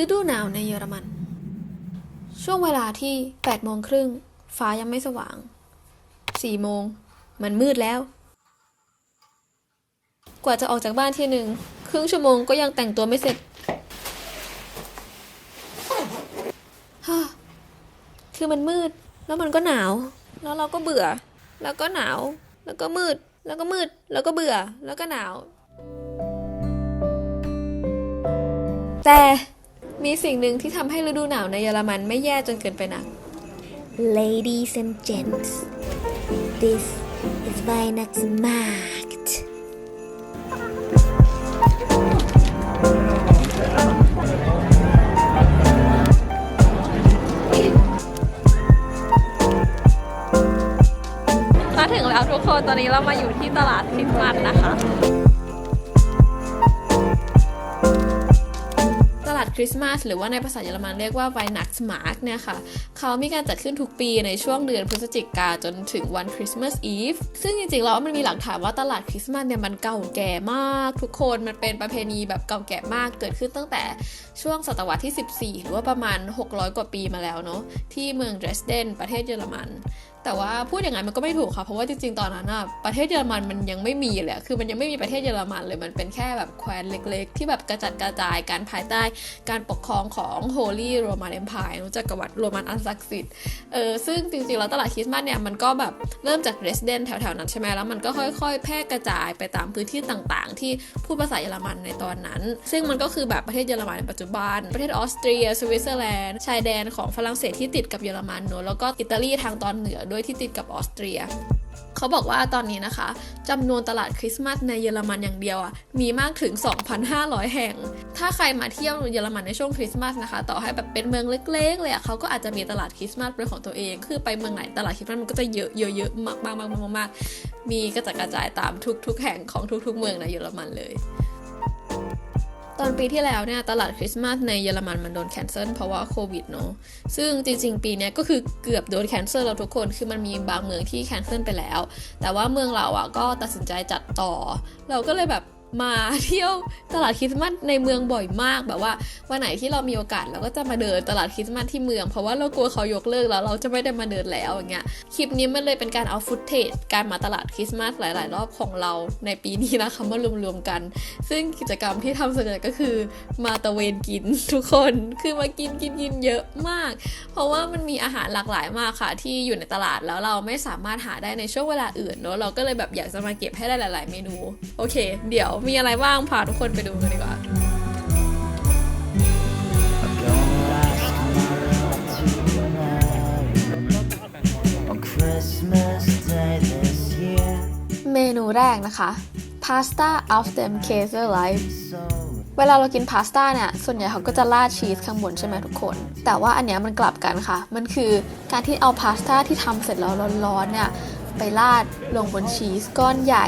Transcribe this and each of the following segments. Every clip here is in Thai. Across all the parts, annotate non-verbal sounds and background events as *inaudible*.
ฤดูหนาวในเยอรมัน ช่วงเวลาที่8โมงครึ่งฟ้ายังไม่สว่าง 4 โมง มันมืดแล้ว กว่าจะออกจากบ้านที่หนึ่งครึ่งชั่วโมงก็ยังแต่งตัวไม่เสร็จฮ่าคือมันมืด แล้วมันก็หนาว แล้วเราก็เบื่อ แล้วก็หนาว แล้วก็มืด แล้วก็มืด แล้วก็เบื่อ แล้วก็หนาว แต่ มีสิ่งหนึ่งที่ทำให้ฤดูหนาวในเยอรมันไม่แย่จนเกินไปนัก Ladies and gents, this is Weihnachtsmarkt. มาถึงแล้วทุกคน ตอนนี้เรามาอยู่ที่ตลาดคริสต์มาสนะคะ คริสต์มาสหรือว่าในภาษาเยอรมันเรียกว่าไวนักสมาร์กเนี่ยค่ะ เขามีการจัดขึ้นทุกปีในช่วงเดือนพฤศจิกาจนถึงวันคริสต์มาสอีฟซึ่งจริงๆแล้วมันมีหลักฐานว่าตลาดคริสต์มาสเนี่ยมันเก่าแก่มากทุกคนมันเป็นประเพณีแบบเก่าแก่มากเกิดขึ้นตั้งแต่ช่วงศตวรรษที่ 14 หรือว่าประมาณ 600 กว่าปีมาแล้วเนาะที่เมืองเดรสเดนประเทศเยอรมันแต่ว่าพูดอย่างนั้นมันก็ไม่ถูกค่ะ เพราะว่าจริงๆ ตอนนั้นอะประเทศเยอรมันมันยังไม่มีเลย คือมันยังไม่มีประเทศเยอรมันเลย มันเป็นแค่แบบแคว้นเล็กๆ ที่แบบกระจัดกระจายการภายใต้การปกครองของ Holy Roman Empire รู้จักกับวัดโรมันอันศักดิ์สิทธิ์เออซึ่งจริงๆแล้วตลาดคริสต์มาสเนี่ยมันก็แบบเริ่มจากเรสเดนแถวๆนั้นใช่ไหมแล้วมันก็ค่อยๆ แพร่กระจายไปตามพื้นที่ต่างๆ ที่พูดภาษาเยอรมันในตอนนั้น ซึ่งมันก็คือแบบประเทศเยอรมันในปัจจุบัน ประเทศออสเตรียสวิตเซอร์แลนด์ชายแดนของฝรั่งเศสที่ติดกับเยอรมันเนอะแล้วก็อิตาลีทางตอนเหนือด้วยที่ติดกับออสเตรีย เขาบอกว่าตอนนี้นะคะจำนวนตลาดคริสต์มาสในเยอรมันอย่างเดียวอะมีมากถึง 2,500 แห่ง ถ้าใครมาเที่ยวเยอรมันในช่วงคริสต์มาสนะคะ ต่อให้แบบเป็นเมืองเล็กๆเลยอะเขาก็อาจจะมีตลาดคริสต์มาสเป็นของตัวเอง คือไปเมืองไหนตลาดคริสต์มาสมันก็จะเยอะเยอะๆมากๆมากๆมากๆมีกระจัดกระจายตามทุกๆ แห่งของทุก ๆ เมืองในเยอรมันเลย ตอนปีที่แล้วเนี่ยตลาดคริสต์มาสในเยอรมันมันโดนแคนเซิลเพราะว่าโควิดเนาะซึ่งจริงๆ ปีเนี้ยก็คือเกือบโดนแคนเซิลแล้วทุกคนคือมันมีบางเมืองที่แคนเซิลไปแล้ว แต่ว่าเมืองเราอะก็ตัดสินใจจัดต่อ เราก็เลยแบบ มาเที่ยวตลาดคริสต์มาสในเมืองบ่อยมากแบบว่าวันไหนที่เรามีโอกาสเราก็จะมาเดินตลาดคริสต์มาสที่เมือง เพราะว่าเรากลัวเขายกเลิกแล้วเราจะไม่ได้มาเดินแล้วอย่างเงี้ยคลิปนี้มันเลยเป็นการเอาฟุตเทจการมาตลาดคริสต์มาสหลาย ๆ รอบของเราในปีนี้นะคะมารวมๆกัน ซึ่งกิจกรรมที่ทำส่วนใหญ่ก็คือมาตะเวนกินทุกคนคือมากินกินกินเยอะมาก เพราะว่ามันมีอาหารหลากหลายมากค่ะ ที่อยู่ในตลาดแล้วเราไม่สามารถหาได้ในช่วงเวลาอื่นเนอะเราก็เลยแบบอยากจะมาเก็บให้ได้หลาย ๆ เมนูโอเค เดี๋ยวมีอะไรบ้างพาทุกคนไปดูกันดีกว่า เมนูแรกนะคะพาสต้า of them Kaiser Life เวลาเรากินพาสต้าเนี่ย ส่วนใหญ่เขาก็จะราดชีสข้างบนใช่ไหมทุกคน แต่ว่าอันเนี้ยมันกลับกันค่ะ มันคือการที่เอาพาสต้าที่ทำเสร็จแล้วร้อนๆเนี่ย ไปราดลงบนชีสก้อนใหญ่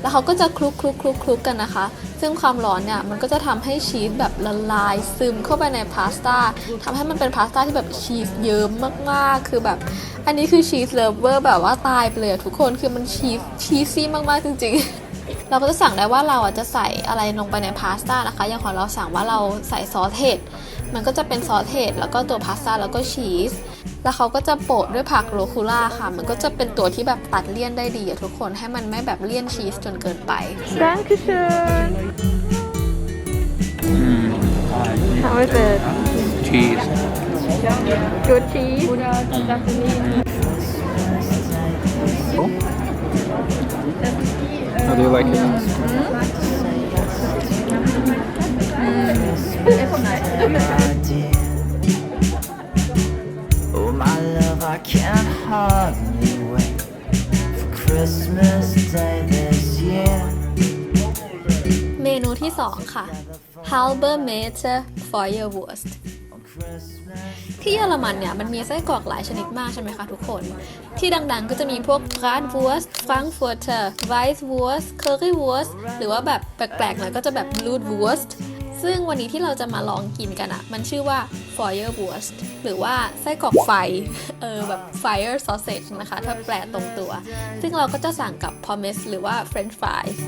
แล้วเขาก็จะคลุกคลุกคลุกคลุกกันนะคะ ซึ่งความร้อนเนี่ยมันก็จะทำให้ชีสแบบละลายซึมเข้าไปในพาสต้าทำให้มันเป็นพาสต้าที่แบบชีสเยิ้มมากๆ คือแบบ อันนี้คือชีสเลิฟเวอร์แบบว่าตายไปเลยทุกคนคือมันชีสชีสซี่มากๆจริงๆเราก็จะสั่งได้ว่าเราอะจะใส่อะไรลงไปในพาสต้านะคะ อย่างของเราสั่งว่าเราใส่ซอสเห็ด มันก็จะเป็นซอสเห็ดแล้วก็ตัวพาสต้าแล้วก็ชีส แล้วเขาก็จะโปะด้วยผักโรคูล่าค่ะ มันก็จะเป็นตัวที่แบบตัดเลี่ยนได้ดีอะทุกคนให้มันไม่แบบเลี่ยนชีสจนเกินไป Dankeschön. How is it? cheese. Good cheese? How do you like it? idea. Hardly wait for Christmas Day this year. เมนูที่ 2 ค่ะ halber m e t e r Feuerwurst ที่เยอรมันเนี่ยมันมีไส้กรอกหลายชนิดมากใช่ไหมคะทุกคน ที่ดังๆก็จะมีพวก Bratwurst Frankfurter Weißwurst Currywurst หรือว่าแบบแปลกๆหน่อยก็จะแบบ Blutwurst ซึ่งวันนี้ที่เราจะมาลองกินกันอะมันชื่อว่า Feuerwurst หรือว่าไส้กรอกไฟ เออแบบ Fire Sausage นะคะ ถ้าแปลตรงตัว ซึ่งเราก็จะสั่งกับ Pommes หรือว่า French fries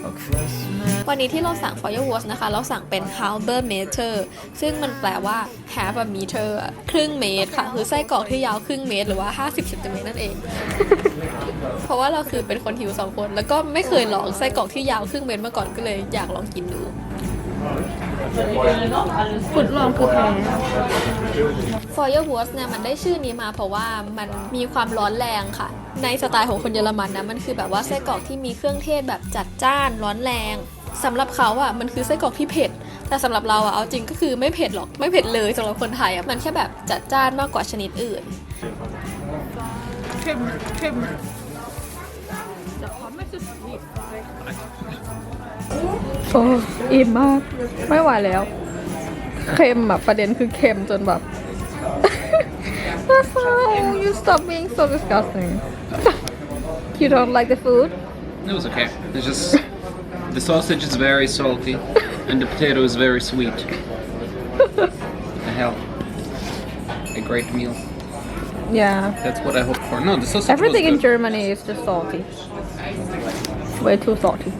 วันนี้ที่เราสั่ง Feuerwurst นะคะ เราสั่งเป็น halber meter ซึ่งมันแปลว่า half a meter ครึ่งเมตรค่ะ คือไส้กรอกที่ยาวครึ่งเมตร หรือว่า 50เซนติเมตรนั่นเอง เพราะว่าเราคือเป็นคนหิวสองคน แล้วก็ไม่เคยลองไส้กรอกที่ยาวครึ่งเมตรมาก่อนก็เลยอยากลองกินดู ฟุตลองคือแพ้ Feuerwurst เนี่ยมันได้ชื่อนี้มาเพราะว่ามันมีความร้อนแรงค่ะ ในสไตล์ของคนเยอรมันนะมันคือแบบว่าไส้กรอกที่มีเครื่องเทศแบบจัดจ้านร้อนแรงสำหรับเขาอะมันคือไส้กรอกที่เผ็ด แต่สำหรับเราอะเอาจริงก็คือไม่เผ็ดหรอกไม่เผ็ดเลยสำหรับคนไทยอะมันแค่แบบจัดจ้านมากกว่าชนิดอื่นเข้มเข้ม โอ้อิ่มมาก ไม่ไหวแล้ว เค็มแบบประเด็นคือเค็มจนแบบ *laughs* That's how you stop being so disgusting *laughs* You don't like the food It was okay. It's just the sausage is very salty and the potato is very sweet. the hell. A great meal. Yeah That's what I hoped for. No, the sausage Everything was in good. Germany is just salty Way too salty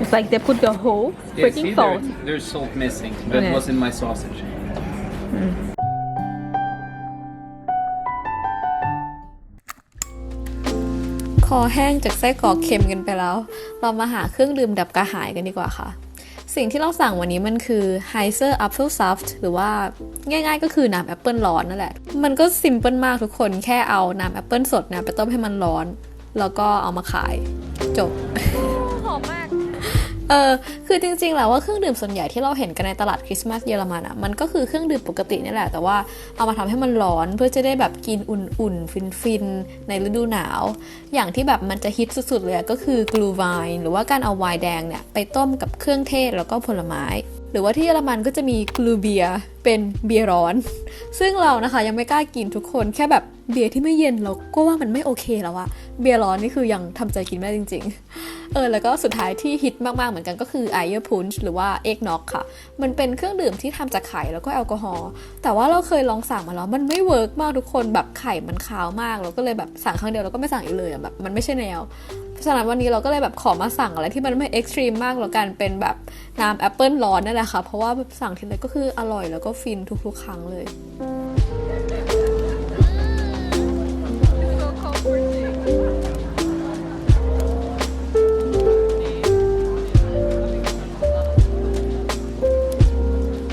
It's like they put the whole Yeah, freaking see, salt there, there's salt missing. That Yeah. was in my sausage. คอแห้งจากไส้กรอกเค็มกันไปแล้ว เรามาหาเครื่องดื่มดับกระหายกันดีกว่าค่ะ สิ่งที่เราสั่งวันนี้มันคือ Heiser Apfel Saft หรือว่าง่ายๆก็คือน้ำแอปเปิลร้อนนั่นแหละ มันก็ซิมเพิลมากทุกคนแค่เอาน้ำแอปเปิลสดเนี่ยไปต้มให้มันร้อน แล้วก็เอามาขายจบหอมมาก เออคือจริงๆแล้วว่าเครื่องดื่มส่วนใหญ่ที่เราเห็นกันในตลาดคริสต์มาสเยอรมันอะมันก็คือเครื่องดื่มปกตินี่แหละ แต่ว่าเอามาทำให้มันร้อนเพื่อจะได้แบบกินอุ่นๆ ฟินๆ ในฤดูหนาว อย่างที่แบบมันจะฮิตสุดๆเลยอะก็คือกลูไวน์หรือว่าการเอาไวน์แดงเนี่ยไปต้มกับเครื่องเทศแล้วก็ผลไม้ หรือว่าที่เยอรมันก็จะมีกลูเบียเป็นเบียร์ร้อน ซึ่งเรานะคะยังไม่กล้ากินทุกคนแค่แบบเบียร์ที่ไม่เย็นเราก็ว่ามันไม่โอเคแล้วอะเบียร์ร้อนนี่คือยังทำใจกินไม่ได้จริง ๆ เออแล้วก็สุดท้ายที่ฮิตมากๆเหมือนกันก็คือไอเ r อร์พุนช์หรือว่าเอ็กน็อกค่ะ มันเป็นเครื่องดื่มที่ทำจากไข่แล้วก็แอลกอฮอล์แต่ว่าเราเคยลองสั่งมาแล้วมันไม่เวิร์กมากทุกคนแบบไข่มันคาวมากเราก็เลยแบบสั่งครั้งเดียวแล้วก็ไม่สั่งอีกเลยแบบมันไม่ใช่แนว ราะฉะนั้นวันนี้เราก็เลยแบบขอมาสั่งอะไรที่มันไม่เอ็กซ์ตรีมมากแล้วกันเป็นแบบน้ำแอปเปิลร้อนนั่นแหละค่ะ เพราะว่าแบบสั่งทีไรก็คืออร่อยแล้วก็ฟินทุกๆ ครั้งเลย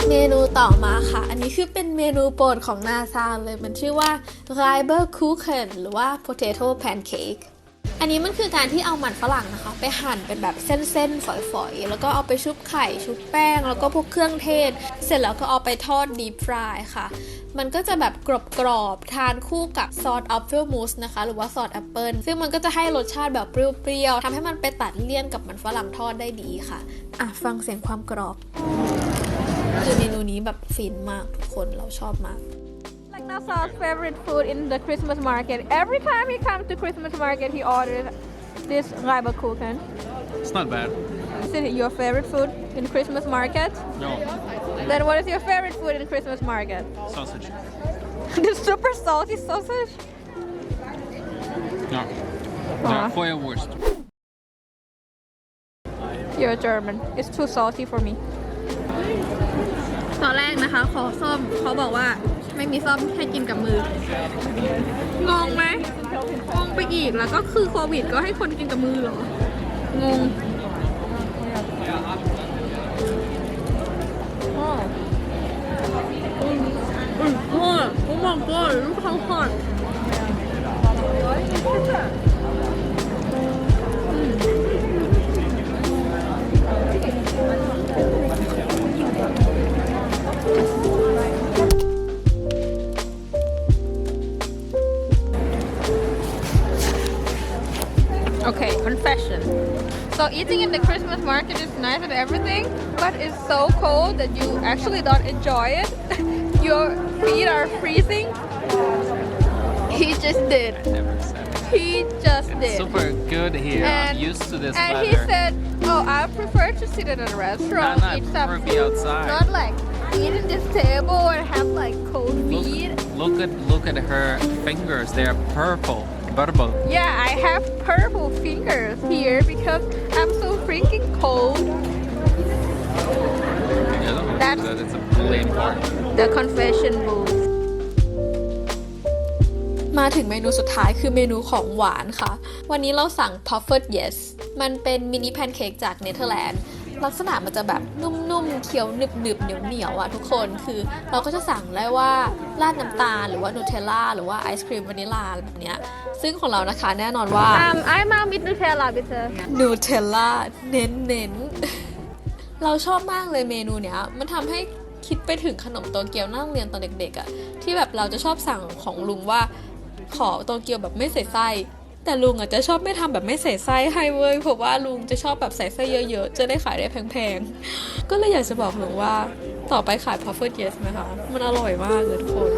เมนูต่อมาค่ะ อันนี้คือเป็นเมนูโปรดของนาซานเลย มันชื่อว่า r i b e r Kuchen หรือว่า Potato Pancake อันนี้มันคือการที่เอามันฝรั่งนะคะ ไปหั่นเป็นแบบเส้นๆฝอยๆ แล้วก็เอาไปชุบไข่ชุบแป้ง แล้วก็พวกเครื่องเทศ เสร็จแล้วก็เอาไปทอดดีฟรายค่ะ มันก็จะแบบกรอบๆ ทานคู่กับซอสแอปเปิลมูสนะคะ หรือว่าซอสแอปเปิลซึ่งมันก็จะให้รสชาติแบบเปรี้ยวๆทำให้มันไปตัดเลี่ยนกับมันฝรั่งทอดได้ดีค่ะ อะ ฟังเสียงความกรอบ คือเมนูนี้แบบฟินมากทุกคนเราชอบมาก Nassau's favorite food in the Christmas market. Every time he comes to Christmas market, he orders this Reiberkuchen. It's not bad. Is it your favorite food in Christmas market? No. Then what is your favorite food in Christmas market? Sausage. *laughs* the super salty sausage? No. Aw. No, Feuerwurst. You're German. It's too salty for me. ตอนแรกนะคะ ขอส้มเขาบอกว่า ไม่มีซ่อมให้กินกับมืองงไหมงงไปอีกแล้วก็คือโควิด ก็ให้คนกินกับมือเหรองงอืมอืมโอ้ยโอ้ my god ลูกเขาหอด Okay, confession. So eating in the Christmas market is nice and everything, but it's so cold that you actually don't enjoy it. *laughs* Your feet are freezing. He just did. He just It's did. super good here. I'm And- used to this And he said, "Oh, I prefer to sit at a restaurant, No, no, eat some be food, outside. not like eat at this table and have like cold Look, feet." look at look at her fingers. They are purple, purple. Yeah, I have purple fingers here because I'm so freaking cold. Yeah, That's- that is really important. The confession booth. มาถึงเมนูสุดท้ายคือเมนูของหวานค่ะ วันนี้เราสั่ง Puffered Yes มันเป็นมินิแพนเค้กจากเนเธอร์แลนด์ ลักษณะมันจะแบบนุ่มๆเคี้ยวหนึบๆเหนียวๆอะทุกคนคือเราก็จะสั่งได้ว่าราดน้ำตาลหรือว่านูเทลล่าหรือว่าไอศครีมวานิลลาแบบเนี้ยซึ่งของเรานะคะแน่นอนว่า Um, I'm uh, with Nutella bitte. นูเทลล่าเน้นๆ เราชอบมากเลยเมนูเนี้ย มันทำให้คิดไปถึงขนมโตเกียวนั่งเรียนตอนเด็กๆอะ่ะที่แบบเราจะชอบสั่งของลุงว่า ขอโตเกียวแบบไม่ใส่ไส้ แต่ลุงอะจะชอบไม่ทำแบบไม่ใส่ไส้ให้เว้ยเพราะว่าลุงจะชอบแบบใส่ไส้เยอะๆ จะได้ขายได้แพงๆ ก็เลยอยากจะบอกลุงว่าต่อไปขาย Puffered Yes ไหมคะ มันอร่อยมากเลยทุกคน